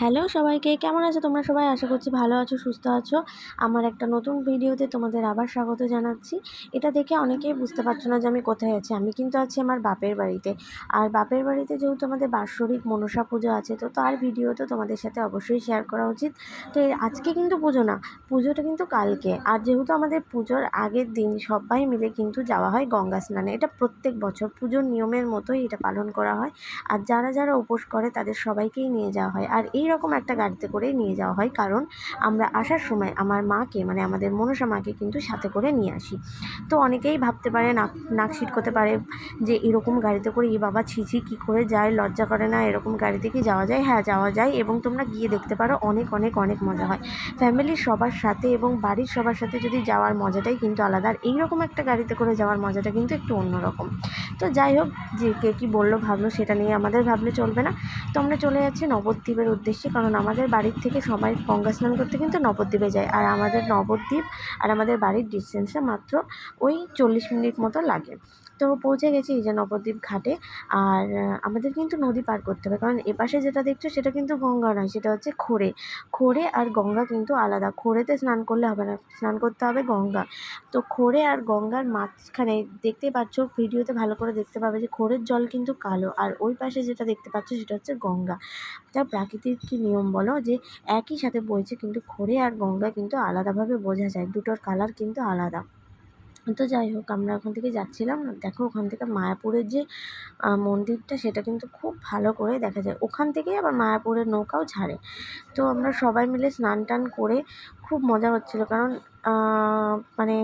Hello সবাইকে, কেমন আছো তোমরা সবাই? আশা করছি ভালো আছো, সুস্থ আছো। আমার একটা নতুন ভিডিওতে তোমাদের আবার স্বাগত জানাচ্ছি। এটা দেখে অনেকেই বুঝতে পারছ না যে আমি কোথায় আছি। আমি কিন্তু আছি আমার বাপের বাড়িতে। আর বাপের বাড়িতে যেহেতু আমাদের বাৎসরিক মনসা পুজো আছে, তো তার ভিডিও তো তোমাদের সাথে অবশ্যই শেয়ার করা উচিত। তো আজকে কিন্তু পুজো না, পুজোটা কিন্তু কালকে। আর যেহেতু আমাদের পুজোর আগের দিন সবাই মিলে কিন্তু যাওয়া হয় গঙ্গা স্নানে। এটা প্রত্যেক বছর পুজোর নিয়মের মতোই এটা পালন করা হয়। আর যারা যারা উপোস করে তাদের সবাইকেই নিয়ে যাওয়া হয়। আর এই রকম একটা গাড়িতে করে নিয়ে যাওয়া হয়। কারণ আমরা আসার সময় আমার মাকে মানে আমাদের মনসা মাকে কিন্তু সাথে করে নিয়ে আসি। তো অনেকেই ভাবতে পারে, নাক নাক করতে পারে যে এরকম গাড়িতে করে ই বাবা ছিছি কী করে যায়? লজ্জা করে না? এরকম গাড়িতে কি যাওয়া যায়? হ্যাঁ যাওয়া যায় এবং তোমরা গিয়ে দেখতে পারো অনেক অনেক অনেক মজা হয়। ফ্যামিলির সবার সাথে এবং বাড়ির সবার সাথে যদি যাওয়ার মজাটাই কিন্তু আলাদা, আর এইরকম একটা গাড়িতে করে যাওয়ার মজাটা কিন্তু একটু অন্যরকম। তো যাই হোক, যে কে কী বলল, ভাবলো, সেটা নিয়ে আমাদের ভাবলে চলবে না। তো আমরা চলে যাচ্ছি নবদ্বীপের উদ্দেশ্যে, কারণ আমাদের বাড়ির থেকে সবাই গঙ্গা স্নান করতে কিন্তু নবদ্বীপে যায়। আর আমাদের নবদ্বীপ আর আমাদের বাড়ির ডিস্টেন্সে মাত্র ওই চল্লিশ মিনিট মতো লাগে। তো পৌঁছে গেছি এই যে নবদ্বীপ ঘাটে। আর আমাদের কিন্তু নদী পার করতে হবে। কারণ এপাশে যেটা দেখছ, সেটা কিন্তু গঙ্গা নয়, সেটা হচ্ছে খোরে। খোরে আর গঙ্গা কিন্তু আলাদা। খোরেতে স্নান করলে হবে না, স্নান করতে হবে গঙ্গা। তো খোরে আর গঙ্গার মাঝখানে দেখতে পাচ্ছ, ভিডিওতে ভালো করে দেখতে পাবে যে খোরের জল কিন্তু কালো। আর ওই পাশে যেটা দেখতে পাচ্ছ, সেটা হচ্ছে গঙ্গা। তা প্রাকৃতিক কী নিয়ম বলো? যে একই সাথে বইছে কিন্তু খড়ে আর গঙ্গা কিন্তু আলাদাভাবে বোঝা যায়। দুটোর কালার কিন্তু আলাদা। তো যাই হোক, আমরা ওখান থেকে যাচ্ছিলাম। দেখো ওখান থেকে মায়াপুরের যে মন্দিরটা সেটা কিন্তু খুব ভালো করে দেখা যায়। ওখান থেকেই আবার মায়াপুরের নৌকাও ছাড়ে। তো আমরা সবাই মিলে স্নান টান করে খুব মজা হচ্ছিল। কারণ মানে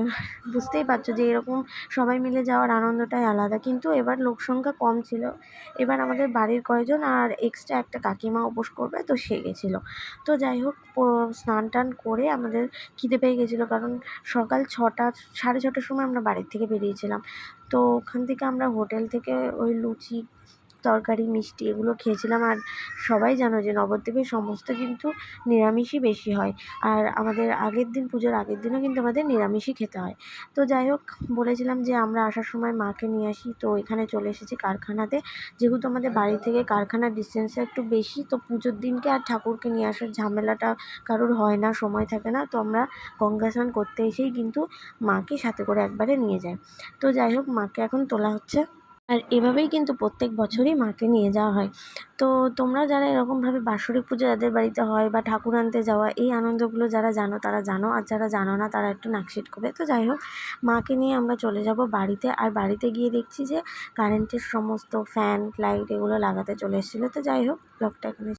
বুঝতেই পারছ যে এরকম সবাই মিলে যাওয়ার আনন্দটাই আলাদা। কিন্তু এবার লোক সংখ্যা কম ছিল। এবার আমাদের বাড়ির কয়জন আর এক্সট্রা একটা কাকিমা উপোস করবে, তো সে গেছিল। তো যাই হোক স্নান টান করে আমাদের খিদে পেয়ে গেছিল। কারণ সকাল ছটা, সাড়ে ছটার সময় আমরা বাড়ির থেকে বেরিয়েছিলাম। তো ওখান থেকে আমরা হোটেল থেকে ওই লুচি তরকারি, মিষ্টি এগুলো খেয়েছিলাম। আর সবাই জানো যে নবদ্বীপে সমস্ত কিন্তু নিরামিষই বেশি হয়। আর আমাদের আগের দিন পুজোর আগের দিনও কিন্তু আমাদের নিরামিষই খেতে হয়। তো যাই হোক, বলেছিলাম যে আমরা আসার সময় মাকে নিয়ে আসি। তো এখানে চলে এসেছি কারখানাতে। যেহেতু আমাদের বাড়ি থেকে কারখানার ডিস্টেন্সটা একটু বেশি, তো পুজোর দিনকে আর ঠাকুরকে নিয়ে আসার ঝামেলাটা কারোর হয় না, সময় থাকে না। তো আমরা গঙ্গা স্নান করতে এসেই কিন্তু মাকে সাথে করে একবারে নিয়ে যাই। তো যাই হোক, মাকে এখন তোলা হচ্ছে। আর এভাবেই কিন্তু প্রত্যেক বছরই মাকে নিয়ে যাওয়া হয়। তো তোমরা যারা এরকমভাবে বাৎসরিক পুজো যাদের বাড়িতে হয় বা ঠাকুর আনতে যাওয়া, এই আনন্দগুলো যারা জানো, তারা জানো। আর যারা জানো না, তারা একটু নাকশিট করবে। তো যাই হোক, মাকে নিয়ে আমরা চলে যাব বাড়িতে। আর বাড়িতে গিয়ে দেখছি যে কারেন্টের সমস্ত ফ্যান লাইট এগুলো লাগাতে চলে এসেছিল। তো যাই হোক ব্লগটা এখানে